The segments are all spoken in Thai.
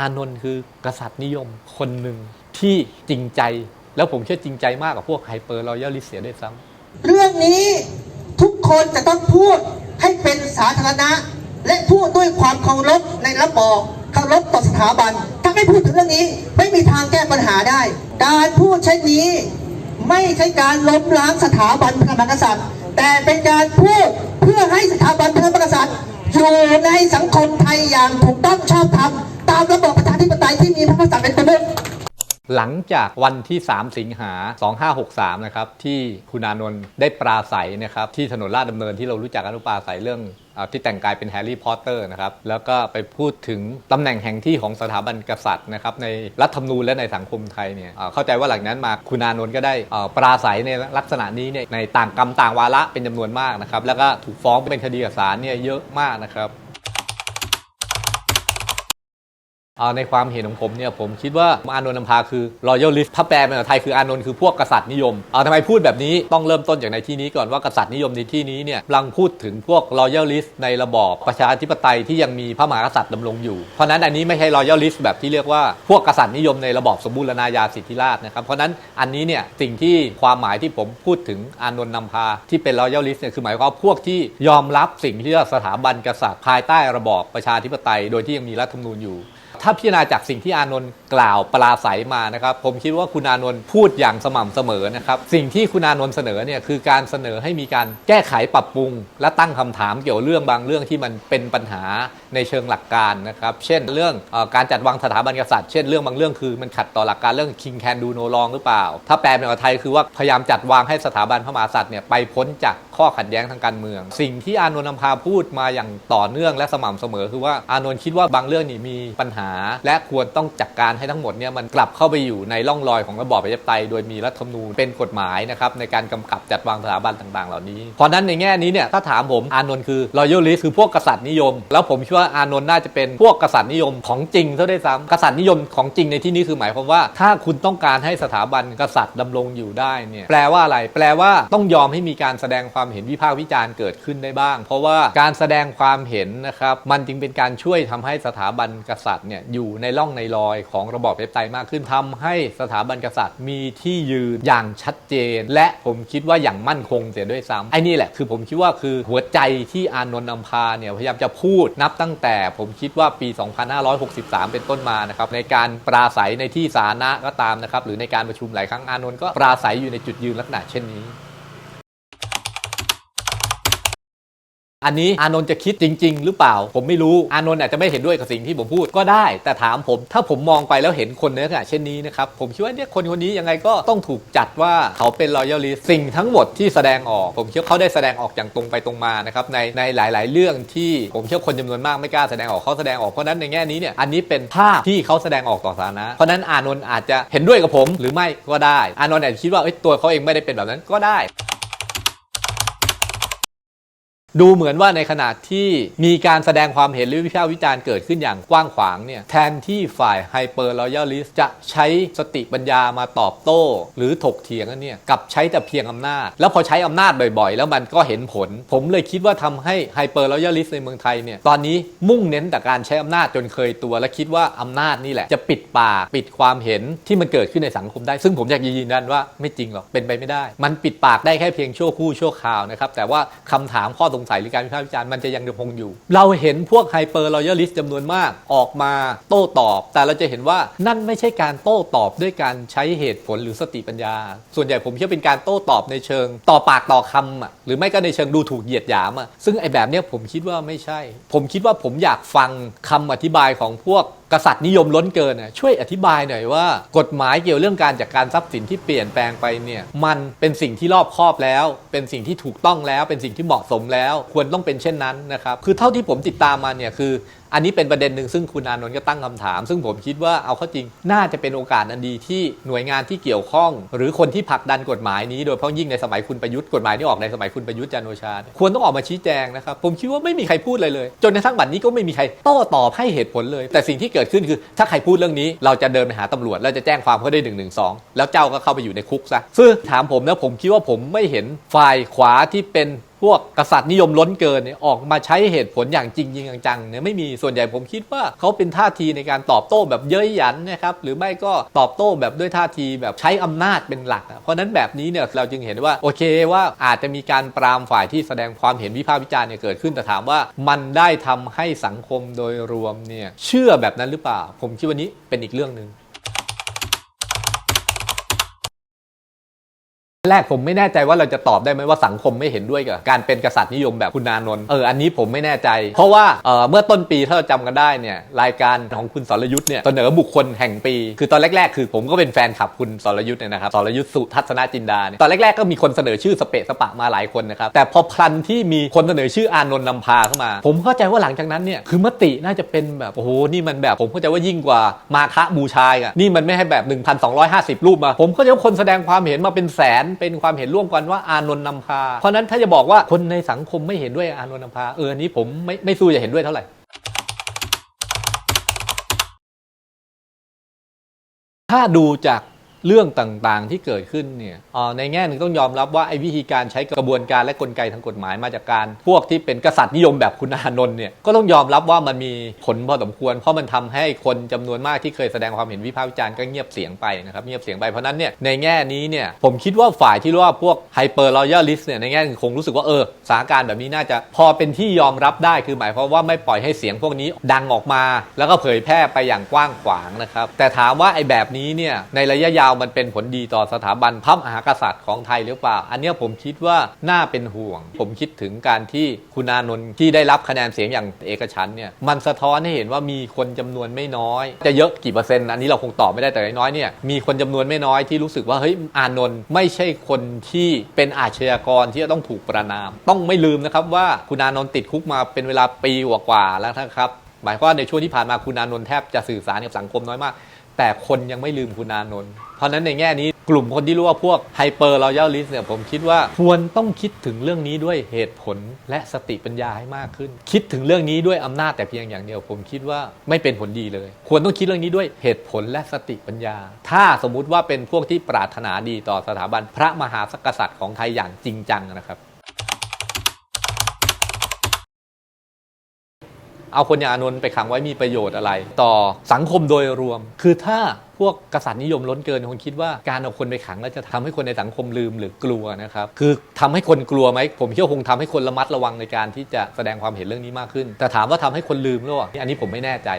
อานนท์คือกษัตริย์นิยมคนหนึ่งที่จริงใจ แล้วผมเชื่อจริงใจมากกว่าพวกไฮเปอร์รอยัลลิสเสียด้วยซ้ำเรื่องนี้ทุกคนจะต้องพูดให้เป็นสาธารณะ และพูดด้วยความเคารพในระบอบเคารพต่อสถาบัน ถ้าไม่พูดถึงเรื่องนี้ ไม่มีทางแก้ปัญหาได้ การพูดเช่นนี้ ไม่ใช่การล้มล้างสถาบันพระมหากษัตริย์ แต่เป็นการพูดเพื่อให้สถาบันพระมหากษัตริย์ อยู่ในสังคมไทยอย่างถูกต้องชอบธรรมตามระบอบประชาธิปไตยที่มีพระมหากษัตริย์เป็นประมุข หลังจากวันที่ 3 สิงหา 2563 นะครับ ที่คุณอานนท์ได้ปราศัยนะครับ ที่ถนนลาดดำเนินที่เรารู้จักกันว่าปราศัยเรื่องอที่แต่งกายเป็นแฮร์รี่พอตเตอร์นะครับ แล้วก็ไปพูดถึงตำแหน่งแห่งที่ของสถาบันกษัตริย์นะครับในรัฐธรรมนูญและในสังคมไทยเนี่ยเข้าใจว่าหลังนั้นมาคุณานนท์ก็ได้ปราศัยในลักษณะนี้เนี่ยในต่างกรรมต่างวาระเป็นจำนวนมากนะครับ แล้วก็ถูกฟ้องเป็นคดีกับศาลเนี่ยเยอะมากนะครับ อ่า ในความเห็นของผมเนี่ยผมคิดว่าอานนท์นำพาคือ royalist ถ้าแปลเป็นภาษาไทยคืออานนท์คือพวกกษัตริย์นิยมเอาทำไมพูดแบบนี้ต้องเริ่มต้นจากในที่นี้ก่อนว่ากษัตริย์นิยมในที่นี้เนี่ยกำลังพูดถึงพวก royalist ในระบอบประชาธิปไตยที่ยังมีพระมหากษัตริย์ดำรงอยู่ เพราะนั้นอันนี้ไม่ใช่ royalist แบบที่เรียกว่าพวกกษัตริย์นิยมในระบอบสมบูรณาญาสิทธิราชนะครับเพราะนั้นอันนี้เนี่ยสิ่งที่ความหมายที่ผมพูดถึงอานนท์นำพาที่เป็น royalist เนี่ยคือหมายความพวกที่ยอมรับสิ่งที่สถาบันกษัตริย์ภายใต้ระบอบประชาธิปไตย โดยที่ยังมีรัฐธรรมนูญอยู่ ถ้าพิจารณาจากสิ่งที่อานนท์กล่าวปราศัยมานะครับ ผมคิดว่าคุณอานนท์พูดอย่างสม่ำเสมอนะครับ สิ่งที่คุณอานนท์เสนอเนี่ยคือการเสนอให้มีการแก้ไขปรับปรุง และตั้งคำถามเกี่ยวเรื่องบางเรื่องที่มันเป็นปัญหาในเชิงหลักการนะครับ เช่น เรื่องเออการจัดวางสถาบันกษัตริย์ เช่นเรื่องบางเรื่องคือมันขัดต่อหลักการเรื่อง king can do no wrong หรือเปล่า ถ้าแปลเป็นภาษาไทยคือว่าพยายามจัดวางให้สถาบันพระมหากษัตริย์เนี่ยไปพ้นจากข้อขัดแย้งทางการเมือง สิ่งที่อานนท์นำพาพูดมาอย่างต่อเนื่องและสม่ำเสมอ คือว่าอานนท์คิดว่าบางเรื่องนี่มีปัญหาและควรต้องจัดการให้ทั้งหมดเนี่ยมันกลับเข้าไปอยู่ในร่องรอยของระบอบประชาธิปไตยโดยมีรัฐธรรมนูญเป็นกฎหมายนะครับในการกำกับจัดวางสถาบันต่าง ๆ เหล่านี้ เพราะนั้นในแง่นี้เนี่ยถ้าถามผมอานนท์คือ loyalist คือพวกกษัตริย์นิยม แล้วผมคิดว่าอานนท์น่าจะเป็นพวกกษัตริย์นิยมของจริงเท่าได้ซ้ำกษัตริย์นิยมของจริงในที่นี้คือหมายความว่า ถ้าคุณต้องการให้สถาบันกษัตริย์ดำรงอยู่ได้เนี่ยแปลว่าอะไร แปลว่าต้องยอมให้มีการแสดงความเห็นวิพากษ์วิจารณ์เกิดขึ้นได้บ้าง เพราะว่าการแสดงความเห็นนะครับมันจึงเป็นการช่วยทำให้สถาบันกษัตริย์เนี่ยอยู่ในร่องในรอยของระบอบประชาธิปไตยมากขึ้นทำให้สถาบันกษัตริย์มีที่ยืนอย่างชัดเจน และผมคิดว่าอย่างมั่นคงเสียด้วยซ้ำไอ้นี่แหละคือผมคิดว่าคือหัวใจที่อานนท์นำพาเนี่ยพยายามจะพูดนับตั้งแต่ผมคิดว่าปี 2563 เป็นต้นมานะครับในการปราศัยในที่สาธารณะก็ตามนะครับหรือในการประชุมหลายครั้งอานนท์ก็ปราศัยอยู่ในจุดยืนลักษณะเช่นนี้ อันนี้อานนท์จะคิดจริง ๆ หรือเปล่า ผมไม่รู้อานนท์อาจจะไม่เห็นด้วยกับสิ่งที่ผมพูดก็ได้ แต่ถามผม ถ้าผมมองไปแล้วเห็นคนในลักษณะเช่นนี้นะครับ ผมคิดว่าเนี่ยคนคนนี้ยังไงก็ต้องถูกจัดว่าเขาเป็น loyalist สิ่งทั้งหมดที่แสดงออก ผมคิดว่าเขาได้แสดงออกอย่างตรงไปตรงมานะครับในในหลาย ๆ เรื่องที่ผมเชื่อคนจำนวนมากไม่กล้าแสดงออกเขาแสดงออกเพราะนั้นในแง่นี้เนี่ยอันนี้เป็นภาพที่เขาแสดงออกต่อสาธารณะเพราะนั้นอานนท์อาจจะเห็นด้วยกับผมหรือไม่ก็ได้ อานนท์อาจจะคิดว่าตัวเขาเองไม่ได้เป็นแบบนั้นก็ได้ ดูเหมือนว่าในขณะที่มีการแสดงความเห็นหรือวิพากษ์วิจารณ์เกิดขึ้นอย่างกว้างขวางเนี่ยแทนที่ฝ่ายไฮเปอร์รอยัลลิสจะใช้สติปัญญามาตอบโต้ หรือถกเถียงกันเนี่ยกับใช้แต่เพียงอำนาจ แล้วพอใช้อำนาจบ่อยๆ แล้วมันก็เห็นผล ผมเลยคิดว่าทำให้ไฮเปอร์รอยัลลิสในเมืองไทยเนี่ยตอนนี้มุ่งเน้นแต่การใช้อำนาจจนเคยตัว และคิดว่าอำนาจนี่แหละจะปิดปากปิดความเห็นที่มันเกิดขึ้นในสังคมได้ ซึ่งผมอยากยืนยันว่าไม่จริงหรอกเป็นไปไม่ได้ มันปิดปากได้แค่เพียงชั่วครู่ชั่วคราวนะครับแต่ว่าคำถามข้อสงสัยหรือการวิพากษ์วิจารณ์มันจะยังคงอยู่ เราเห็นพวกไฮเปอร์รอยัลลิสต์จำนวนมากออกมาโต้ตอบ แต่เราจะเห็นว่านั่นไม่ใช่การโต้ตอบด้วยการใช้เหตุผลหรือสติปัญญา ส่วนใหญ่ผมเชื่อเป็นการโต้ตอบในเชิง ต่อปากต่อคำอะหรือไม่ก็ในเชิงดูถูกเหยียดหยามอะซึ่งไอ้แบบเนี้ยผมคิดว่าไม่ใช่ ผมคิดว่าผมอยากฟังคำอธิบายของพวก กษัตริย์นิยมล้นเกินน่ะช่วยอธิบายหน่อยว่า กฎหมายเกี่ยวเรื่องการจัดการทรัพย์สินที่เปลี่ยนแปลงไปเนี่ยมันเป็นสิ่งที่รอบคอบแล้ว เป็นสิ่งที่ถูกต้องแล้ว เป็นสิ่งที่เหมาะสมแล้ว ควรต้องเป็นเช่นนั้นนะครับคือเท่าที่ผมติดตามมาเนี่ยคือ อันนี้เป็นประเด็นหนึ่งซึ่งคุณอานนท์ก็ตั้งคำถาม ซึ่งผมคิดว่าเอาเข้าจริงน่าจะเป็นโอกาสอันดีที่หน่วยงานที่เกี่ยวข้อง หรือคนที่ผลักดันกฎหมายนี้ โดยเฉพาะยิ่งในสมัยคุณประยุทธ์กฎหมายที่ออกในสมัยคุณประยุทธ์จันโอชา ควรต้องออกมาชี้แจงนะครับ ผมคิดว่าไม่มีใครพูดเลยเลย จนกระทั่งบัดนี้ก็ไม่มีใครโต้ตอบให้เหตุผลเลย แต่สิ่งที่เกิดขึ้นคือ ถ้าใครพูดเรื่องนี้ เราจะเดินไปหาตำรวจแล้วจะแจ้งความเขาได้หนึ่งหนึ่งสองแล้วเจ้าก็เข้าไปอยู่ในคุกซะซึ่งถามผมนะผมคิดว่าผมไม่เห็นฝ่ายขวาที่เป็น พวกกษัตริย์นิยมล้นเกินเนี่ยออกมาใช้เหตุผลอย่างจริงจริงจังๆเนี่ยไม่มีส่วนใหญ่ผมคิดว่าเขาเป็นท่าทีในการตอบโต้แบบเย้ยหยันนะครับหรือไม่ก็ตอบโต้แบบด้วยท่าทีแบบใช้อำนาจเป็นหลัก เพราะนั้นแบบนี้เนี่ยเราจึงเห็นว่าโอเคว่าอาจจะมีการปรามฝ่ายที่แสดงความเห็นวิพากษ์วิจารณ์เนี่ยเกิดขึ้นแต่ถามว่ามันได้ทำให้สังคมโดยรวมเนี่ยเชื่อแบบนั้นหรือเปล่า ผมคิดว่านี้เป็นอีกเรื่องหนึ่ง แรกผมไม่แน่ใจว่าเราจะตอบได้ไหมว่าสังคมไม่เห็นด้วยกับการเป็นกษัตริย์นิยมแบบคุณนานนท์เอออันนี้ผมไม่แน่ใจ เพราะว่าเออเมื่อต้นปีถ้าเราจำกันได้เนี่ยรายการของคุณสรยุทธ์เนี่ยเสนอบุคคลแห่งปี คือตอนแรกๆ คือผมก็เป็นแฟนคลับคุณสรยุทธ์เนี่ยนะครับสรยุทธ์สุทัศนจินดาเนี่ยตอนแรกๆก็มีคนเสนอชื่อสเปะสปะมาหลายคนนะครับแต่พอพลันที่มีคนเสนอชื่ออานนท์นำพาเข้ามา ผมเข้าใจว่าหลังจากนั้นเนี่ยคือมติน่าจะเป็นแบบโอ้โหนี่มันแบบผมเข้าใจว่ายิ่งกว่ามาคะบูชายอะนี่มันไม่ให้แบบ 1,250 รูปมา ผมเข้าใจว่าคนแสดงความเห็นมาเป็นแสนเป็นความเห็นร่วมกันว่าอานนท์นำพา เพราะนั้นถ้าจะบอกว่าคนในสังคมไม่เห็นด้วยอานนท์นำพาเอออันนี้ผมไม่ไม่สู้จะเห็นด้วยเท่าไหร่ถ้าดูจาก เรื่องต่างๆที่เกิดขึ้นเนี่ยในแง่หนึ่งต้องยอมรับว่าไอ้วิธีการใช้กระบวนการและกลไกทางกฎหมายมาจากการ พวกที่เป็นกษัตริย์นิยมแบบคุณอานนท์เนี่ยก็ต้องยอมรับว่ามันมีผลพอสมควร เพราะมันทำให้คนจำนวนมากที่เคยแสดงความเห็นวิพากษ์วิจารณ์ก็เงียบเสียงไปนะครับเงียบเสียงไปเพราะนั้นเนี่ยในแง่นี้เนี่ยผมคิดว่าฝ่ายที่ว่าพวกไฮเปอร์รอยัลลิสเนี่ยในแง่หนึ่งคงรู้สึกว่าเออสถานการณ์แบบนี้น่าจะพอเป็นที่ยอมรับได้คือหมายความว่าไม่ปล่อยให้เสียงพวกนี้ดังออกมา แล้วก็เผยแพร่ไปอย่างกว้างขวางนะครับแต่ถามว่าไอ้แบบนี้เนี่ยในระยะยาวมันเป็นผลดีต่อสถาบันพระมหากษัตริย์ของไทยหรือเปล่า อันนี้ผมคิดว่าน่าเป็นห่วง ผมคิดถึงการที่คุณอานนท์ที่ได้รับคะแนนเสียงอย่างเอกฉันเนี่ยมันสะท้อนให้เห็นว่ามีคนจำนวนไม่น้อย จะเยอะกี่เปอร์เซ็นต์อันนี้เราคงตอบไม่ได้แต่น้อยเนี่ยมีคนจำนวนไม่น้อยที่รู้สึกว่าเฮ้ยอานนท์ไม่ใช่คนที่เป็นอาชญากรที่จะต้องถูกประนาม ต้องไม่ลืมนะครับว่าคุณอานนท์ติดคุกมาเป็นเวลาปีกว่าๆแล้วนะครับหมายความว่าในช่วงที่ผ่านมาคุณอานนท์แทบจะสื่อสารกับสังคมน้อยมาก แต่คนยังไม่ลืมคุณอานนท์เพราะนั้นในแง่นี้กลุ่มคนที่รู้ว่าพวกไฮเปอร์รอยัลลิสเนี่ยผมคิดว่าควรต้องคิดถึงเรื่องนี้ด้วยเหตุผลและสติปัญญาให้มากขึ้น คิดถึงเรื่องนี้ด้วยอำนาจแต่เพียงอย่างเดียว ผมคิดว่าไม่เป็นผลดีเลย ควรต้องคิดเรื่องนี้ด้วยเหตุผลและสติปัญญา ถ้าสมมุติว่าเป็นพวกที่ปรารถนาดีต่อสถาบันพระมหากษัตริย์ของไทยอย่างจริงจังนะครับ เอาคนอย่างอานนท์ไปขังไว้มีประโยชน์อะไร ต่อสังคมโดยรวม คือถ้า พวกกษัตริย์นิยมล้นเกินคงคิดว่าการเอาคนไปขังแล้วจะทำให้คนในสังคมลืมหรือกลัวนะครับคือทำให้คนกลัวไหมผมเชื่อคงทำให้คนระมัดระวังในการที่จะแสดงความเห็นเรื่องนี้มากขึ้น แต่ถามว่าทำให้คนลืมหรือเปล่าอันนี้ผมไม่แน่ใจ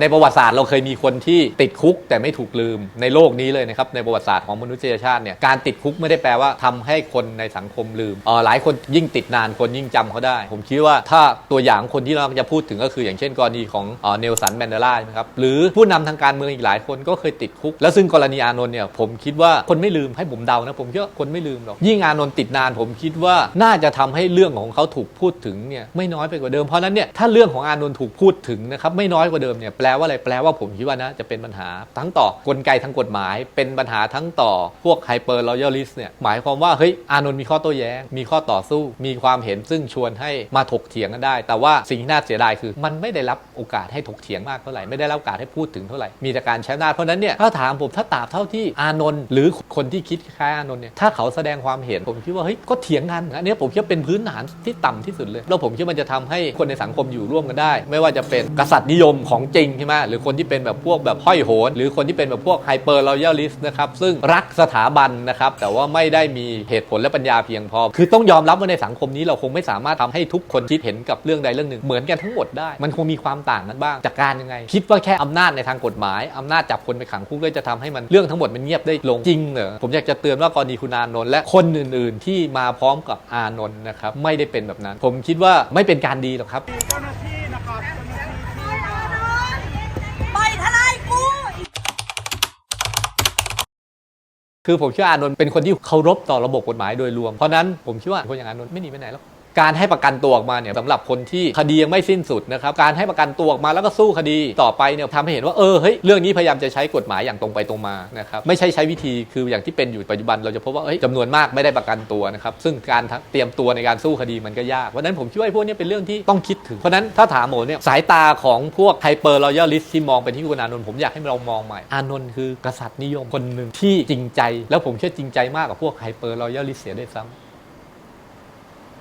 ในประวัติศาสตร์เราเคยมีคนที่ติดคุกแต่ไม่ถูกลืมในโลกนี้เลยนะครับในประวัติศาสตร์ของมนุษยชาติเนี่ยการติดคุกไม่ได้แปลว่าทำให้คนในสังคมลืมหลายคนยิ่งติดนานคนยิ่งจำเขาได้ ผมคิดว่าถ้าตัวอย่างคนที่เราจะพูดถึงก็คือ อย่างเช่นกรณีของเนลสันแมนเดลาครับหรือผู้นำทางการเมืองอีกหลายคนก็เคยติดคุก แล้วซึ่งกรณีอานนท์เนี่ยผมคิดว่าคนไม่ลืมให้ผมเดานะผมคิดว่าคนไม่ลืมหรอกยิ่งอานนท์ติดนาน ผมคิดว่าน่าจะทำให้เรื่องของเขาถูกพูดถึงเนี่ยไม่น้อยไปกว่าเดิมเพราะนั้นเนี่ยถ้าเรื่องของอานนท์ถูกพูดถึงนะครับไม่น้อยกว่าเดิมเนี่ยแปลว่าอะไรแปลว่าผมคิดว่านะจะเป็นปัญหาทั้งต่อกลไกทางกฎหมาย เป็นปัญหาทั้งต่อพวกไฮเปอร์รอยัลลิสเนี่ยหมายความว่าเฮ้ยอานนท์มีข้อโต้แย้ง มีข้อต่อสู้ มีความเห็นซึ่งชวนให้มาถกเถียงกันได้ แต่ว่าสิ่งที่น่าเสียดายคือ มันไม่ได้รับโอกาสให้ถกเถียงมากเท่าไหร่ไม่ได้รับโอกาสให้พูดถึงเท่าไหร่มีแต่การใช้อำนาเพราะนั้นเนี่ยถ้าถามผมถ้าตราบเท่าที่อานนท์หรือคนที่คิดคล้ายอานนท์เนี่ยถ้าเขาแสดงความเห็นผมคิดว่าเฮ้ยก็เถียงกันอันนี้ผมคิดว่าเป็นพื้นฐานที่ต่ำที่สุดเลยแล้วผมคิดว่ามันจะทำให้คนในสังคมอยู่ร่วมกันได้ ไม่ว่าจะเป็นกษัตริย์นิยมของจริงใช่ไหมหรือคนที่เป็นแบบพวกแบบห้อยโหนหรือคนที่เป็นแบบพวกไฮเปอร์รอยัลลิสต์นะครับซึ่งรักสถาบันนะครับแต่ว่าไม่ได้มีเหตุผลและปัญญาเพียงพอ คือต้องยอมรับว่าในสังคมนี้เราคงไม่สามารถทำให้ทุกคนคิดเห็นกับเรื่องใดเรื่องหนึ่งเหมือนกันทั้งหมดได้ มันคงมีความต่างกันบ้างจากการยังไง คิดว่าแค่อำนาจในทางกฎหมายอำนาจจับคนไปขังคุกเลยจะทำให้มันเรื่องทั้งหมดมันเงียบได้ลงจริงเหรอผมอยากจะเตือนว่ากรณีคุณอานนท์และคนอื่น ๆ ที่มาพร้อมกับอานนท์นะครับไม่ได้เป็นแบบนั้น ผมคิดว่าไม่เป็นการดีหรอกครับเจ้าหน้าที่นะครับไปนอนไปทะเลกูคือผมเชื่ออานนท์เป็นคนที่เคารพต่อระบบกฎหมายโดยรวม เพราะนั้นผมคิดว่าคนอย่างอานนท์ไม่หนีไปไหนหรอก การให้ประกันตัวออกมาเนี่ยสำหรับคนที่คดียังไม่สิ้นสุดนะครับการให้ประกันตัวออกมาแล้วก็สู้คดีต่อไปเนี่ยทำให้เห็นว่าเออเฮ้ยเรื่องนี้พยายามจะใช้กฎหมายอย่างตรงไปตรงมานะครับไม่ใช่ใช้วิธีคืออย่างที่เป็นอยู่ปัจจุบันเราจะพบว่าเอ้ยจำนวนมากไม่ได้ประกันตัวนะครับซึ่งการเตรียมตัวในการสู้คดีมันก็ยากเพราะนั้นผมคิดว่าพวกนี้เป็นเรื่องที่ต้องคิดถึงเพราะนั้นถ้าถามผมเนี่ยสายตาของพวกไฮเปอร์รอยัลลิสที่มองไปที่คุณอานนท์ผมอยากให้เรามองใหม่อานนท์คือกษัตริย์นิยมคนหนึ่งที่จริงใจ แล้วผมเชื่อจริงใจมากกว่าพวกไฮเปอร์รอยัลลิสเสียด้วยซ้ำ